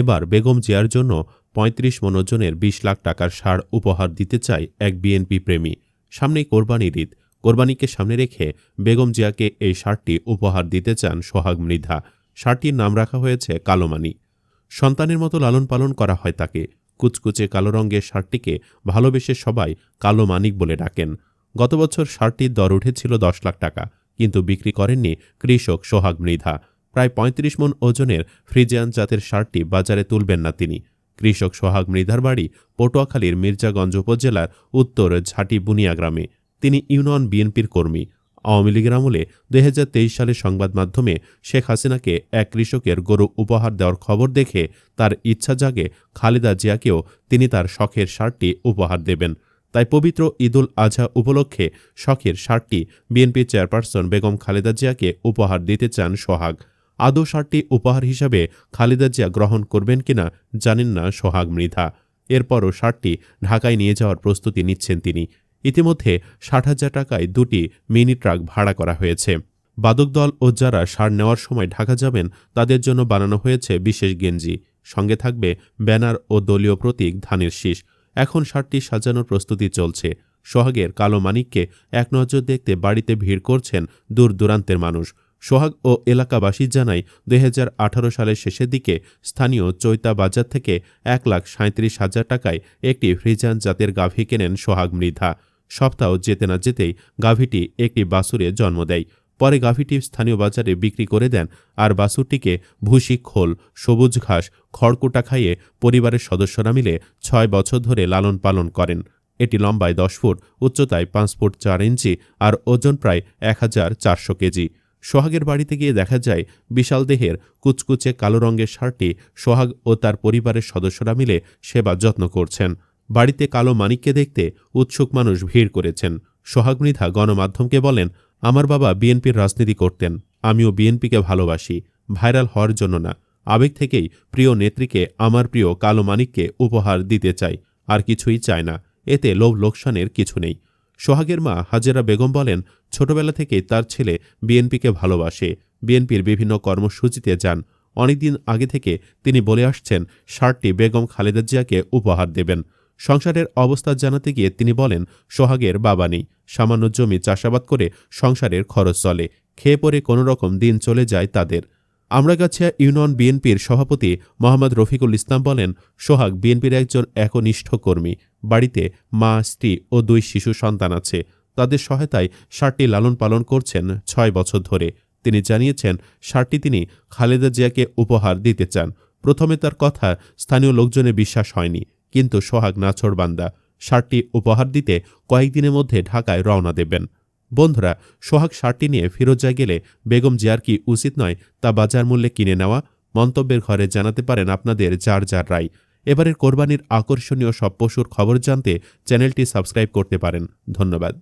এবার বেগম জিয়ার জন্য পঁয়ত্রিশ মন ওজনের বিশ লাখ টাকার সার উপহার দিতে চায় এক বিএনপি প্রেমী। সামনেই কোরবানির ঈদ। কোরবানিকে সামনে রেখে বেগম জিয়াকে এই সারটি উপহার দিতে চান সোহাগ মৃধা। সারটির নাম রাখা হয়েছে কালোমানি। সন্তানের মতো লালন পালন করা হয় তাকে। কুচকুচে কালো রঙের শার্টটিকে ভালোবেসে সবাই কালো মানিক বলে ডাকেন। গত বছর শার্টটির দর উঠেছিল দশ লাখ টাকা, কিন্তু বিক্রি করেননি কৃষক সোহাগ মৃধা। প্রায় ৩৫ মন ওজনের ফ্রিজিয়ান জাতের সারটি বাজারে তুলবেন না তিনি। কৃষক সোহাগ মৃধার বাড়ি পটুয়াখালীর মির্জাগঞ্জ উপজেলার উত্তর ঝাঁটি বুনিয়া গ্রামে। তিনি ইউনিয়ন বিএনপির কর্মী। আওয়ামী লীগের আমলে দুই সালে সংবাদ মাধ্যমে শেখ হাসিনাকে এক কৃষকের গরু উপহার দেওয়ার খবর দেখে তার ইচ্ছা জাগে খালেদা জিয়াকেও তিনি তার শখের সারটি উপহার দেবেন। তাই পবিত্র ঈদুল আজহা উপলক্ষে শখের সারটি বিএনপি চেয়ারপারসন বেগম খালেদা জিয়াকে উপহার দিতে চান সোহাগ। আদৌ শার্টটি উপহার হিসাবে খালেদা জিয়া গ্রহণ করবেন কিনা জানেন না সোহাগ মৃধা। এরপরও শার্টটি ঢাকায় নিয়ে যাওয়ার প্রস্তুতি নিচ্ছেন তিনি। ইতিমধ্যে ষাট হাজার টাকায় দুটি মিনি ট্রাক ভাড়া করা হয়েছে। বাদক দল ও যারা সার নেওয়ার সময় ঢাকা যাবেন, তাদের জন্য বানানো হয়েছে বিশেষ গেঞ্জি। সঙ্গে থাকবে ব্যানার ও দলীয় প্রতীক ধানের শীষ। এখন সারটি সাজানোর প্রস্তুতি চলছে। সোহাগের কালো মানিককে এক নজর দেখতে বাড়িতে ভিড় করছেন দূর দূরান্তের মানুষ। সোহাগ ও এলাকাবাসী জানায় দুই সালের শেষের দিকে স্থানীয় চৈতা বাজার থেকে এক লাখ সাঁত্রিশ হাজার টাকায় একটি ফ্রিজান জাতের গাভী কেনেন সোহাগ মৃধা। সপ্তাহ যেতে না যেতেই গাভীটি একটি বাসুরে জন্ম দেয়। পরে গাভীটি স্থানীয় বাজারে বিক্রি করে দেন আর বাসুরটিকে ভুসি খোল, সবুজ ঘাস, খড়কুটা খাইয়ে পরিবারের সদস্যরা মিলে ছয় বছর ধরে লালন পালন করেন। এটি লম্বায় দশ ফুট, উচ্চতায় পাঁচ ফুট চার ইঞ্চি আর ওজন প্রায় এক হাজার চারশো কেজি। সোহাগের বাড়িতে গিয়ে দেখা যায়, বিশাল দেহের কুচকুচে কালো রঙের শার্টটি সোহাগ ও তার পরিবারের সদস্যরা মিলে সেবা যত্ন করছেন। বাড়িতে কালো মানিককে দেখতে উৎসুক মানুষ ভিড় করেছেন। সোহাগ মৃধা গণমাধ্যমকে বলেন, আমার বাবা বিএনপির রাজনীতি করতেন, আমিও বিএনপিকে ভালোবাসি, ভাইরাল হওয়ার জন্য না। আবেগ থেকেই প্রিয় নেত্রীকে আমার প্রিয় কালো মানিককে উপহার দিতে চাই, আর কিছুই চায় না। এতে লোভ লোকসানের কিছু নেই। সোহাগের মা হাজেরা বেগম বলেন, ছোটবেলা থেকেই তার ছেলে বিএনপিকে ভালোবাসে। বিএনপির বিভিন্ন কর্মসূচিতে যান। অনেকদিন আগে থেকে তিনি বলে আসছেন শার্টটি বেগম খালেদা জিয়াকে উপহার দেবেন। সংসারের অবস্থা জানাতে গিয়ে তিনি বলেন, সোহাগের বাবা নেই। সামান্য জমি চাষাবাদ করে সংসারের খরচ চলে। খেয়ে পরে কোনো রকম দিন চলে যায় তাদের। আমরাগাছিয়া ইউনিয়ন বিএনপির সভাপতি মোহাম্মদ রফিকুল ইসলাম বলেন, সোহাগ বিএনপির একজন একনিষ্ঠ কর্মী। বাড়িতে মা, স্ত্রী ও দুই শিশু সন্তান আছে। তাদের সহায়তায় সারটি লালন পালন করছেন ছয় বছর ধরে। তিনি জানিয়েছেন সারটি তিনি খালেদা জিয়াকে উপহার দিতে চান। প্রথমে তার কথা স্থানীয় লোকজনে বিশ্বাস হয়নি, কিন্তু সোহাগ নাছড়বান্দা। সারটি উপহার দিতে কয়েকদিনের মধ্যে ঢাকায় রওনা দেবেন। বন্ধুরা, সোহাগ শার্টটি নিয়ে ফিরোজায় গেলে বেগম জিয়ার কি উচিত নয় তা বাজার মূল্যে কিনে নেওয়া? মন্তব্যের ঘরে জানাতে পারেন আপনাদের যার যার রায়। এবারের কোরবানির আকর্ষণীয় সব পশুর খবর জানতে চ্যানেলটি সাবস্ক্রাইব করতে পারেন। ধন্যবাদ।